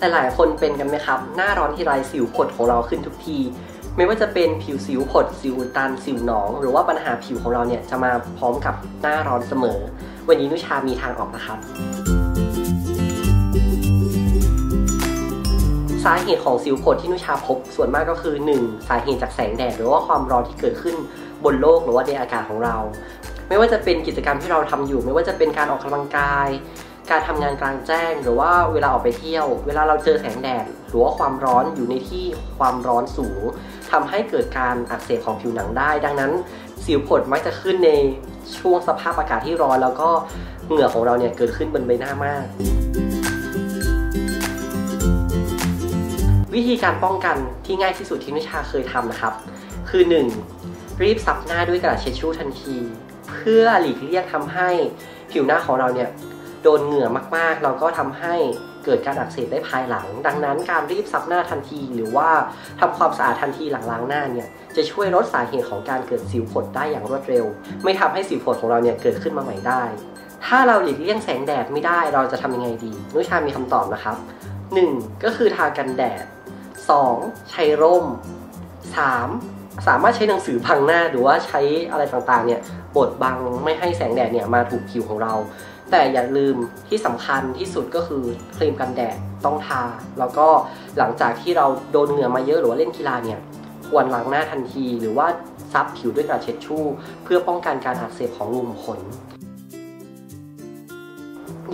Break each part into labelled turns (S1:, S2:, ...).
S1: แต่หลายคนเป็นกันไหมครับ หน้าร้อนที่ไรสิวผดของเราขึ้นทุกที ไม่ว่าจะเป็นผิวสิวผดสิวตันสิวหนอง หรือว่าปัญหาผิวของเราเนี่ยจะมาพร้อมกับหน้าร้อนเสมอ วันนี้นุชามีทางออกนะครับ สาเหตุของสิวผดที่นุชาพบส่วนมากก็คือ 1. สาเหตุจากแสงแดดหรือว่าความร้อนที่เกิดขึ้นบนโลกหรือว่าในอากาศของเรา ไม่ว่าจะเป็นกิจกรรมที่เราทำอยู่ ไม่ว่าจะเป็นการออกกำลังกาย การทำงานกลางแจ้ง หรือว่าเวลาออกไปเที่ยว เวลาเราเจอแสงแดดหรือว่าความร้อนอยู่ในที่ความร้อนสูงทำให้เกิดการอักเสบของผิวหนังได้ ดังนั้น สิวผดมักจะขึ้นในช่วงสภาพอากาศที่ร้อน แล้วก็เหงื่อของเราเนี่ยเกิดขึ้นบนใบหน้ามากวิธีการป้องกันที่ง่ายที่สุดที่นิชาเคยทำนะครับ คือ 1. รีบซับหน้าด้วยกระดาษเช็ดชู่ทันที เพื่อหลีกเลี่ยงทำให้ผิวหน้าของเราเนี่ย โดนเหงื่อมากๆ เราก็ทำให้เกิดการอักเสบได้ภายหลัง ดังนั้นการรีบซับหน้าทันที หรือว่าทำความสะอาดทันทีหลังล้างหน้าเนี่ยจะช่วยลดสาเหตุของการเกิดสิวผดได้อย่างรวดเร็ว ไม่ทำให้สิวผดของเราเนี่ยเกิดขึ้นมาใหม่ได้ ถ้าเราหลีกเลี่ยงแสงแดดไม่ได้เราจะทำยังไงดี นุชามีคำตอบนะครับ 1. ก็คือทากันแดด 2. ใช้ร่ม 3. สามารถใช้หนังสือพังหน้าหรือว่าใช้อะไรต่างๆเนี่ยบดบังไม่ให้แสงแดดเนี่ยมาถูกผิวของเรา แต่อย่าลืมที่สำคัญที่สุดก็คือครีมกันแดดต้องทา แล้วก็หลังจากที่เราโดนเหงื่อมาเยอะหรือว่าเล่นกีฬาเนี่ยควรล้างหน้าทันที หรือว่าซับผิวด้วยกระเช็ดชู่ เพื่อป้องกันการอักเสบของรูขุมขน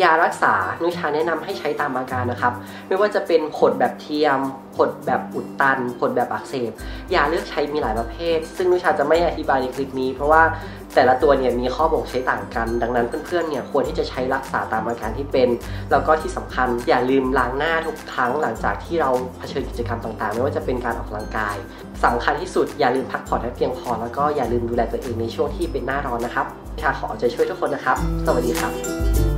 S1: ยารักษานุชาแนะนำให้ใช้ตามอาการนะครับ ไม่ว่าจะเป็นผดแบบเทียม ผดแบบอุดตัน ผดแบบอักเสบ ยาเลือกใช้มีหลายประเภท ซึ่งนุชาจะไม่อธิบายในคลิปนี้ เพราะว่าแต่ละตัวเนี่ยมีข้อบ่งใช้ต่างกัน ดังนั้นเพื่อนๆเนี่ยควรที่จะใช้รักษาตามอาการที่เป็น แล้วก็ที่สำคัญอย่าลืมล้างหน้าทุกครั้งหลังจากที่เราเผชิญกิจกรรมต่างๆ ไม่ว่าจะเป็นการออกกำลังกายสำคัญที่สุดอย่าลืมพักผ่อนให้เพียงพอ แล้วก็อย่าลืมดูแลตัวเองในช่วงที่เป็นหน้าร้อนนะครับชาขอเอาใจช่วยทุกคนนะครับ สวัสดีครับ